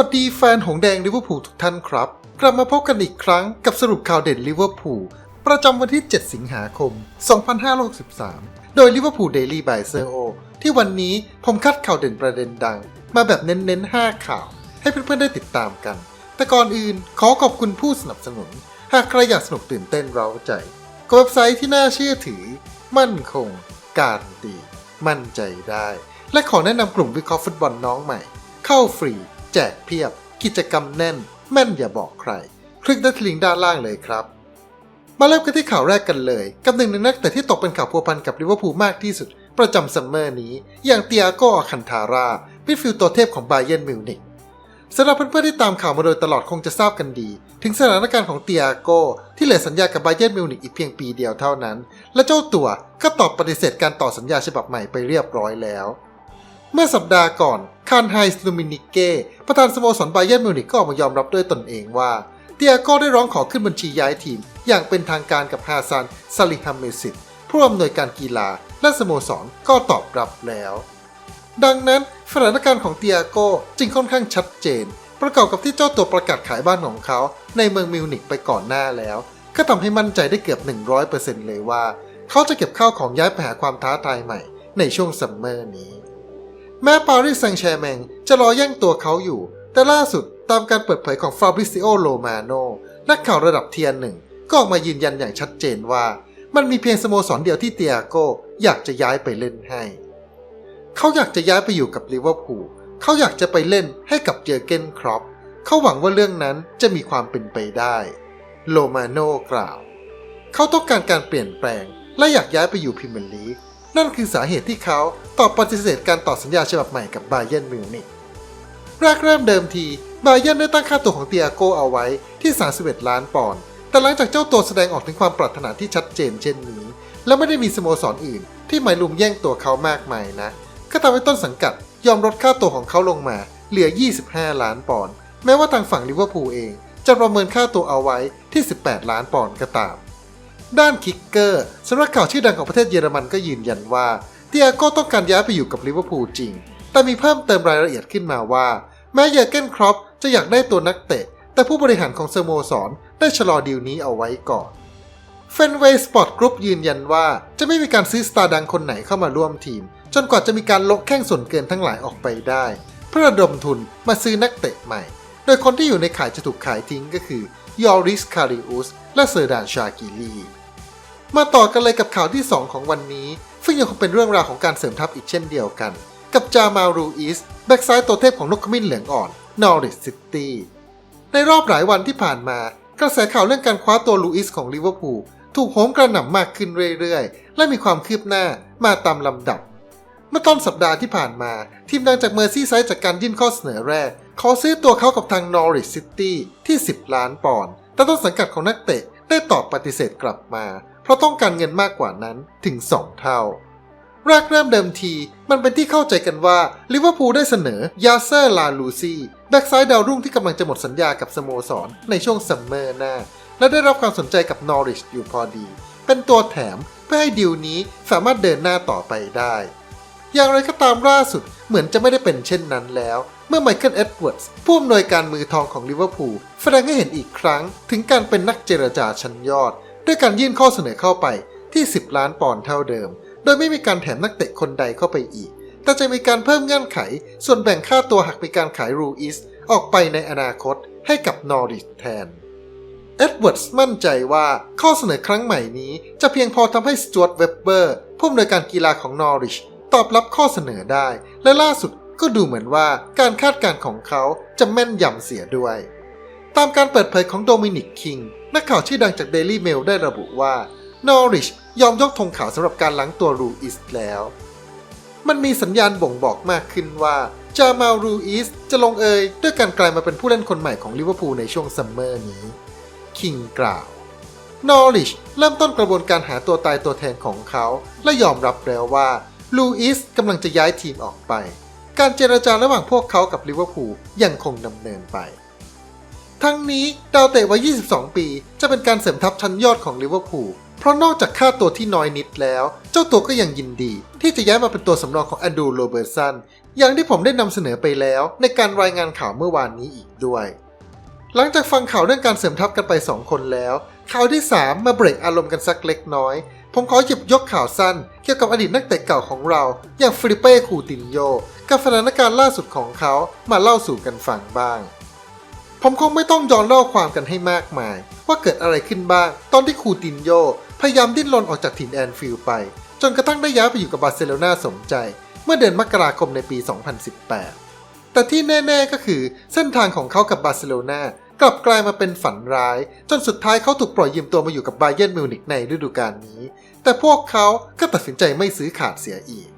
สวัสดีแฟนหงแดงลิเวอร์พูลทุกท่านครับ กลับมาพบกันอีกครั้งกับสรุปข่าวเด่นลิเวอร์พูลประจำวันที่ 7 สิงหาคม 2563 โดยลิเวอร์พูลเดลี่บายเซอร์โอที่วันนี้ผมคัดข่าวเด่นประเด็นดัง มาแบบเน้นๆ 5 ข่าว ให้เพื่อนๆ ได้ติดตามกัน แต่ก่อนอื่นขอขอบคุณผู้สนับสนุน หากใครอยากสนุกตื่นเต้นเร้าใจก็เว็บไซต์ที่น่าเชื่อถือ มั่นคง การตีมั่นใจได้ และขอแนะนำกลุ่มวิเคราะห์ฟุตบอลน้องใหม่ เข้าฟรี จกเพียบ กิจกรรมแน่น แม่นอย่าบอกใคร คลิกได้ที่ลิงก์ด้านล่างเลยครับ มาเริ่มกันที่ข่าวแรกกันเลย กับหนึ่งในนักเตะที่ตกเป็นข่าวพัวพันกับลิเวอร์พูลมากที่สุด ประจำซัมเมอร์นี้ อย่างเตียโกอาคันทารามิดฟิลด์ตัวเทพของไบเยนมิวนิกสำหรับเพื่อนๆที่ตามข่าวมาโดยตลอดคงจะทราบกันดี ถึงสถานการณ์ของเตียโกที่เหลือสัญญากับไบเยนมิวนิกอีกเพียงปีเดียวเท่านั้น และเจ้าตัวก็ตอบปฏิเสธการต่อสัญญาฉบับใหม่ไปเรียบร้อยแล้ว เมื่อสัปดาห์ก่อนคานไฮสลูมินิเก้ประธานสโมสรไบเยนมิวนิกก็ออกมายอมรับด้วยตนเองว่าเตียโก้ได้ร้องขอขึ้นบัญชีย้ายทีม อย่างเป็นทางการกับฮาซานซาลิฮัมเมซิตผู้อำนวยการกีฬาและสโมสรก็ตอบรับแล้ว ดังนั้นสถานการณ์ของเตียโก้จึงค่อนข้างชัดเจน ประกอบกับที่เจ้าตัวประกาศขายบ้านของเขา ในเมืองมิวนิกไปก่อนหน้าแล้ว ก็ทำให้มั่นใจได้เกือบ 100%เลยว่า เขาจะเก็บข้าวของย้ายไปหาความท้าทายใหม่ในช่วงซัมเมอร์นี้ แม้ปารีสแซงต์แชร์แมงจะรอแย่งตัวเขาอยู่ แต่ล่าสุดตามการเปิดเผยของฟาบริซิโอโ o มาโนนักข่าวระดับเทียนหนึ่งก็ออกมายืนยันอย่างชัดเจนว่า มันมีเพียงสโมสรเดียวที่เตียโกอยากจะย้ายไปเล่นให้ เขาอยากจะย้ายไปอยู่กับลิเวอร์พูลเขาอยากจะไปเล่นให้กับเจอเกนครอปเขาหวังว่าเรื่องนั้นจะมีความเป็นไปได้ โลมาโนกล่าว เขาต้องการการเปลี่ยนแปลงและอยากย้ายไปอยู่พรีเมียร์ลีก นั่นคือสาเหตุที่เขาตอบปฏิเสธการต่อสัญญาฉบับใหม่กับบาเยนมิวนิกแรกเริ่มเดิมทีบาเย r n ได้ตั้งค่าตัวของเตียโกเอาไว้ที่ 31 ล้านปอนด์แต่หลังจากเจ้าตัวแสดงออกถึงความปรารถนาที่ชัดเจนเช่นนี้ และไม่ได้มีสโมสรออื่น ที่หมายลุมแย่งตัวเขามากมายนะก็ทำให้ต้นสังกัดยอมลดค่าตัวของเขาลงมาเหลือ 25 ล้านปอนด์แม้ว่าทางฝั่งลิเวอร์พูลเอง จะประเมินค่าตัวเอาไว้ที่ 18 ล้านปอนด์ก็ตาม ด้านคิกเกอร์สำนักข่าวชื่อดังของประเทศเยอรมันก็ยืนยันว่าเตียโก้ต้องการย้ายไปอยู่กับลิเวอร์พูลจริง แต่มีเพิ่มเติมรายละเอียดขึ้นมาว่า แม้เยอร์เกนครอปจะอยากได้ตัวนักเตะ แต่ผู้บริหารของสโมสรได้ชะลอดีลนี้เอาไว้ก่อนเฟนเวย์สปอร์ตกรุ๊ปยืนยันว่าจะไม่มีการซื้อสตาร์ดังคนไหนเข้ามาร่วมทีม จนกว่าจะมีการลกแข้งส่วนเกินทั้งหลายออกไปได้ เพื่อระดมทุนมาซื้อนักเตะใหม่ โดยคนที่อยู่ในขายจะถูกขายทิ้งก็คือยอริสคาริอุสและเซอร์ดานชากิลี มาต่อกันเลยกับข่าวที่ 2 ของวันนี้ ซึ่งยังคงเป็นเรื่องราวของการเสริมทัพอีกเช่นเดียวกัน กับจามารูอิสแบ็กซ้ายตัวเทพของนกขมิ้นเหลืองอ่อนนอริสซิตี้ในรอบหลายวันที่ผ่านมา กระแสข่าวเรื่องการคว้าตัวลูอิสของลิเวอร์พูลถูกโหมกระหน่ำมากขึ้นเรื่อยๆ และมีความคืบหน้ามาตามลำดับ เมื่อต้นสัปดาห์ที่ผ่านมา ทีมดังจากเมอร์ซี่ไซด์จากการยื่นข้อเสนอแรก ขอซื้อตัวเขากับทางนอริสซิตี้ที่ 10 ล้านปอนด์แต่ต้นสังกัดของนักเตะได้ตอบปฏิเสธกลับมา ราะต้องการเงินมากกว่านั้นถึง 2 เท่าแรกเริ่มเดิมทีมันเป็นที่เข้าใจกันว่าลิเวอร์พูลได้เสนอยาเซอร์ลาลูซีแบ็กซ้ายดาวรุ่งที่กำลังจะหมดสัญญากับสโมสรในช่วงซัมเมอร์หน้า และได้รับความสนใจกับนอริชอยู่พอดี เป็นตัวแถมเพื่อให้ดีลนี้สามารถเดินหน้าต่อไปได้ อย่างไรก็ตามล่าสุดเหมือนจะไม่ได้เป็นเช่นนั้นแล้ว เมื่อไมเคิลเอ็ดเวิร์ดส์ผู้อำนวยการมือทองของลิเวอร์พูลแสดงให้เห็นอีกครั้ง ถึงการเป็นนักเจรจาชั้นยอด ด้วยการยื่นข้อเสนอเข้าไปที่ 10 ล้านปอนด์เท่าเดิม โดยไม่มีการแถมนักเตะคนใดเข้าไปอีก แต่จะมีการเพิ่มเงื่อนไข ส่วนแบ่งค่าตัวหากมีการขายรูอิสออกไปในอนาคตให้กับนอริสแทน เอ็ดเวิร์ดส์มั่นใจว่าข้อเสนอครั้งใหม่นี้ จะเพียงพอทำให้สจวตเวบเบอร์ผู้อำนวยการกีฬาของนอริชตอบรับข้อเสนอได้ และล่าสุดก็ดูเหมือนว่าการคาดการณ์ของเขาจะแม่นยำเสียด้วย ตามการเปิดเผยของโดมินิกคิง นักข่าวชื่อดังจาก Daily Mail ได้ระบุว่านอริชยอมยกธงขาวสำหรับการล้างตัวรูอิสแล้ว มันมีสัญญาณบ่งบอกมากขึ้นว่าจามารูอิสจะลงเอยด้วยการกลายมาเป็นผู้เล่นคนใหม่ของลิเวอร์พูลในช่วงซัมเมอร์นี้ คิงกล่าวนอริชเริ่มต้นกระบวนการหาตัวตายตัวแทนของเขา และยอมรับแล้วว่าลูอิสกำลังจะย้ายทีมออกไป การเจรจาระหว่างพวกเขากับลิเวอร์พูลยังคงดำเนินไป ทั้งนี้ดาวเตะวัย 22 ปี จะเป็นการเสริมทัพชั้นยอดของลิเวอร์พูล เพราะนอกจากค่าตัวที่น้อยนิดแล้ว เจ้าตัวก็ยังยินดี ที่จะย้ายมาเป็นตัวสำรองของแอนดูโรเบิร์ตสัน อย่างที่ผมได้นำเสนอไปแล้ว ในการรายงานข่าวเมื่อวานนี้อีกด้วย หลังจากฟังข่าวเรื่องการเสริมทัพกันไป 2 คนแล้ว ข่าวที่ 3 มาเบรกอารมณ์กันสักเล็กน้อย ผมขอหยิบยกข่าวสั้น เกี่ยวกับอดีตนักเตะเก่าของเรา อย่างฟิลิเป้ คูตินโย กับสถานการณ์ล่าสุดของเขา มาเล่าสู่กันฟังบ้าง ผมคงไม่ต้องย้อนเล่าความกันให้มากมาย ว่าเกิดอะไรขึ้นบ้าง ตอนที่คูตินโยพยายามดิ้นรนออกจากถิ่นแอนฟิลด์ไป จนกระทั่งได้ย้ายไปอยู่กับบาร์เซโลนาสมใจ เมื่อเดือนมกราคมในปี 2018 แต่ที่แน่ๆก็คือเส้นทางของเขากับบาร์เซโลนากลับกลายมาเป็นฝันร้าย จนสุดท้ายเขาถูกปล่อยยืมตัวมาอยู่กับบาเยิร์นมิวนิกในฤดูกาลนี้ แต่พวกเขาก็ตัดสินใจไม่ซื้อขาดเสียอีก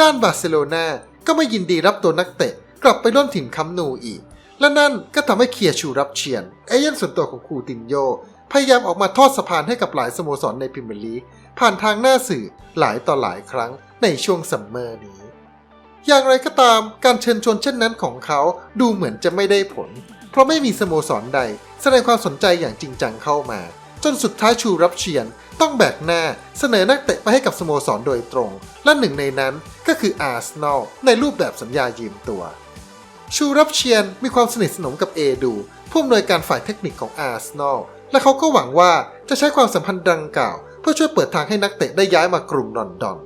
ด้านบาร์เซโลนาก็ไม่ยินดีรับตัวนักเตะกลับไปร่วมถิ่นคัมนูอีก และนั่นก็ทำให้เคียร์ชูรับเชียนเอเย่นส่วนตัวของคูตินโย พยายามออกมาทอดสะพานให้กับหลายสโมสรในพรีเมียร์ลีกผ่านทางหน้าสื่อหลายต่อหลายครั้งในช่วงซัมเมอร์นี้ อย่างไรก็ตามการเชิญชวนเช่นนั้นของเขาดูเหมือนจะไม่ได้ผล เพราะไม่มีสโมสรใด แสดงความสนใจอย่างจริงจังเข้ามา จนสุดท้ายชูรับเชียนต้องแบกหน้าเสนอนักเตะไปให้กับสโมสรโดยตรง และหนึ่งในนั้นก็คืออาร์เซนอลในรูปแบบสัญญายืมตัว ชูรับเชียนมีความสนิทสนมกับเอดูผู้อำนวยการฝ่ายเทคนิคของอาร์เซนอลและเขาก็หวังว่าจะใช้ความสัมพันธ์ดังกล่าว เพื่อช่วยเปิดทางให้นักเตะได้ย้ายมากรุงลอนดอน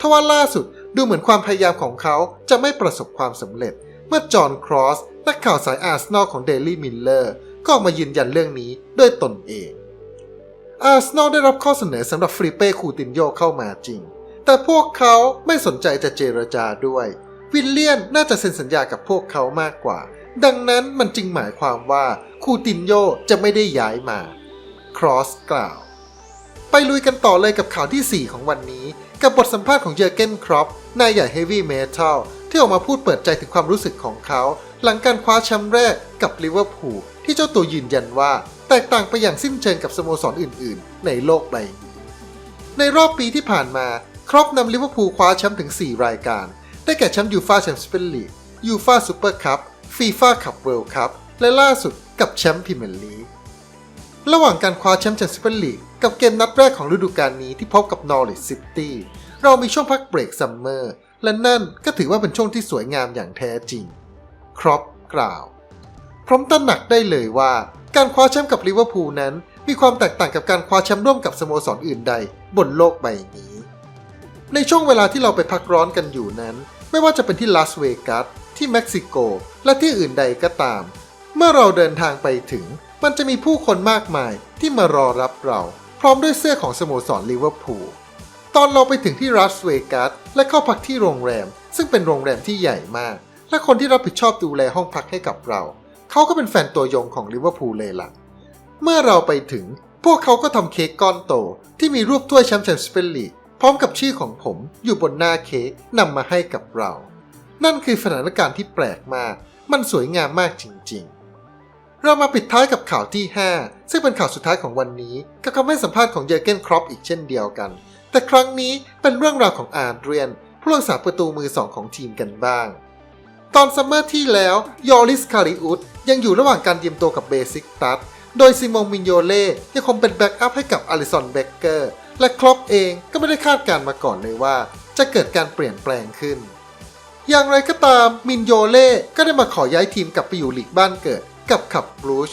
ทว่าล่าสุดดูเหมือนความพยายามของเขาจะไม่ประสบความสำเร็จ เมื่อจอห์นครอสนักข่าวสายอาร์เซนอลของเดลี่มิลเลอร์ก็ออกมายืนยันเรื่องนี้ด้วยตนเอง อาร์เซนอลได้รับข้อเสนอสำหรับฟริเป้คูตินโยเข้ามาจริง แต่พวกเขาไม่สนใจจะเจรจาด้วย วิลเลียนน่าจะเซ็นสัญญากับพวกเขามากกว่า ดังนั้นมันจึงหมายความว่าคูตินโยจะไม่ได้ย้ายมา ครอสกล่าว ไปลุยกันต่อเลยกับข่าวที่ 4 ของวันนี้ กับบทสัมภาษณ์ของเยอร์เกนครอปนายใหญ่เฮฟวี่เมทัลที่ออกมาพูดเปิดใจถึงความรู้สึกของเขา หลังการคว้าแชมป์แรกกับลิเวอร์พูลที่เจ้าตัวยืนยันว่า แตกต่างไปอย่างสิ้นเชิงกับสโมสรอื่น ๆ ในโลกใบนี้ในรอบปีที่ผ่านมาครอปนำลิเวอร์พูลคว้าแชมป์ถึง 4 รายการ ได้แก่แชมป์ยูฟาแชมเปี้ยนลีกยูฟาซูเปอร์คัพฟีฟ่าคัพเวิลด์คัพและล่าสุดกับแชมป์พรีเมียร์ลีกระหว่างการคว้าแชมป์แชมเปี้ยนลีกกับเกมนัดแรกของฤดูกาลนี้ที่พบกับนอริ c ซิตี้เรามีช่วงพักเบรกซัมเมอร์และนั่นก็ถือว่าเป็นช่วงที่สวยงามอย่างแท้จริง ครอปกล่าว พร้อมตระหนักได้เลยว่า การคว้าแชมป์กับลิเวอร์พูลนั้น มีความแตกต่างกับการคว้าแชมป์ร่วมกับสโมสรอื่นใด บนโลกใบนี้ ในช่วงเวลาที่เราไปพักร้อนกันอยู่นั้น ไม่ว่าจะเป็นที่ลาสเวกัสที่เม็กซิโก และที่อื่นใดก็ตาม เมื่อเราเดินทางไปถึง มันจะมีผู้คนมากมายที่มารอรับเรา พร้อมด้วยเสื้อของสโมสรลิเวอร์พูลตอนเราไปถึงที่รัสเวกัสและเข้าพักที่โรงแรม ซึ่งเป็นโรงแรมที่ใหญ่มาก และคนที่รับผิดชอบดูแลห้องพักให้กับเรา เขาก็เป็นแฟนตัวยงของลิเวอร์พูลเลยล่ะเมื่อเราไปถึง พวกเขาก็ทำเค้กก้อนโตที่มีรูปถ้วยแชมป์แชมเปี้ยนลีก ร้อมกับชื่อของผมอยู่บนหน้าเค้กนำมาให้กับเรา นั่นคือสถานการณ์ที่แปลกมาก มันสวยงามมากจริง ๆ เรามาปิดท้ายกับข่าวที่ 5 ซึ่งเป็นข่าวสุดท้ายของวันนี้กับคำให้สัมภาษณ์ของเยอร์เกนครอปอีกเช่นเดียวกัน แต่ครั้งนี้เป็นเรื่องราวของอาร์เดรียนผู้รักษาประตูมือสองของทีมกันบ้าง ตอนซัมเมอร์ที่แล้วยอริสคาริอุสยังอยู่ระหว่างการเตรียมตัวกับเบซิกตัสโดยซิมงมินโยเล่ยังคงเป็นแบ็กอัพให้กับอลิสันเบเกอร์และครอป เองก็ไม่ได้คาดการณ์มาก่อนเลยว่า จะเกิดการเปลี่ยนแปลงขึ้น อย่างไรก็ตามมินโยเล่ก็ได้มาขอย้ายทีมกลับไปอยู่ลีกบ้านเกิดกับขับบรูช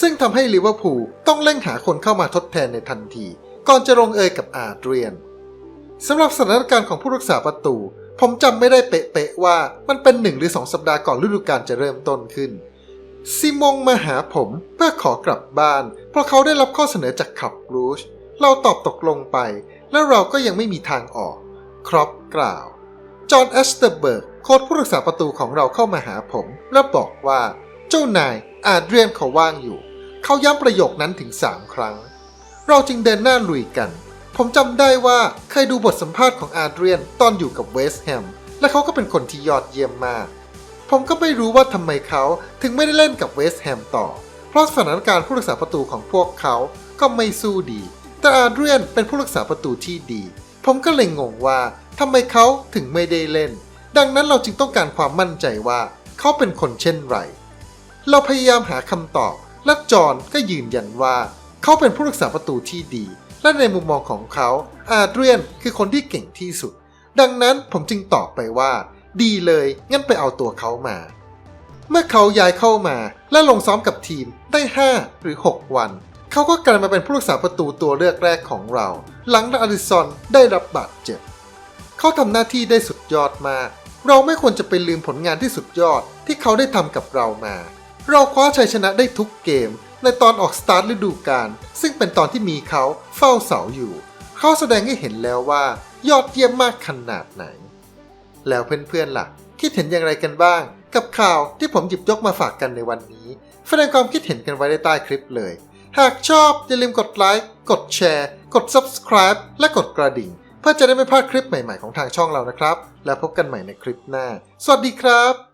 ซึ่งทำให้ลิเวอร์พูลต้องเร่งหาคนเข้ามาทดแทนในทันที ก่อนจะลงเอยกับอาร์เดรียนสำหรับสถานการณ์ของผู้รักษาประตู ผมจำไม่ได้เป๊ะๆว่ามันเป็นหนึ่งหรือสองสัปดาห์ก่อนฤดูกาลจะเริ่มต้นขึ้น ซิมงมาหาผมเพื่อขอกลับบ้าน เพราะเขาได้รับข้อเสนอจากขับรูช เราตอบตกลงไป และเราก็ยังไม่มีทางออก ครอปกล่าว จอห์นแอสเตอร์เบิร์กโค้ชผู้รักษาประตูของเราเข้ามาหาผม และบอกว่า เจ้านายอาเดรียนเขาว่างอยู่ เขาย้ำประโยคนั้นถึง3ครั้ง เราจึงเดินหน้าลุยกัน ผมจำได้ว่าเคยดูบทสัมภาษณ์ของอาเดรียนตอนอยู่กับเวสต์แฮมและเขาก็เป็นคนที่ยอดเยี่ยมมาก ผมก็ไม่รู้ว่าทำไมเขาถึงไม่ได้เล่นกับเวสต์แฮมต่อ เพราะสถานการณ์ผู้รักษาประตูของพวกเขาก็ไม่สู้ดี แต่อาเดรียนเป็นผู้รักษาประตูที่ดี ผมก็เลยงงว่าทำไมเขาถึงไม่ได้เล่น ดังนั้นเราจึงต้องการความมั่นใจว่าเขาเป็นคนเช่นไร เราพยายามหาคำตอบ และจอห์นก็ยืนยันว่า เขาเป็นผู้รักษาประตูที่ดี และในมุมมองของเขา อาเดรียนคือคนที่เก่งที่สุด ดังนั้นผมจึงตอบไปว่า ดีเลยงั้นไปเอาตัวเขามา เมื่อเขาย้ายเข้ามาและลงซ้อมกับทีมได้ 5 หรือ 6 วัน เขาก็กลายมาเป็นผู้รักษาประตูตัวเลือกแรกของเรา หลังอลิซอนได้รับบาดเจ็บ เขาทำหน้าที่ได้สุดยอดมาก เราไม่ควรจะไปลืมผลงานที่สุดยอดที่เขาได้ทำกับเรามา เราคว้าชัยชนะได้ทุกเกม ในตอนออกสตาร์ทฤดูกาลซึ่งเป็นตอนที่มีเขาเฝ้าเสาอยู่ เขาแสดงให้เห็นแล้วว่า ยอดเยี่ยมมากขนาดไหน แล้วเพื่อนๆล่ะ คิดเห็นอย่างไรกันบ้าง กับข่าวที่ผมหยิบยกมาฝากกันในวันนี้แสดงความคิดเห็นกันไว้ใต้คลิปเลย หากชอบอย่าลืมกดไลค์ กดแชร์ กด subscribe และกดกระดิ่ง เพื่อจะได้ไม่พลาดคลิปใหม่ๆของทางช่องเรานะครับ แล้วพบกันใหม่ในคลิปหน้า สวัสดีครับ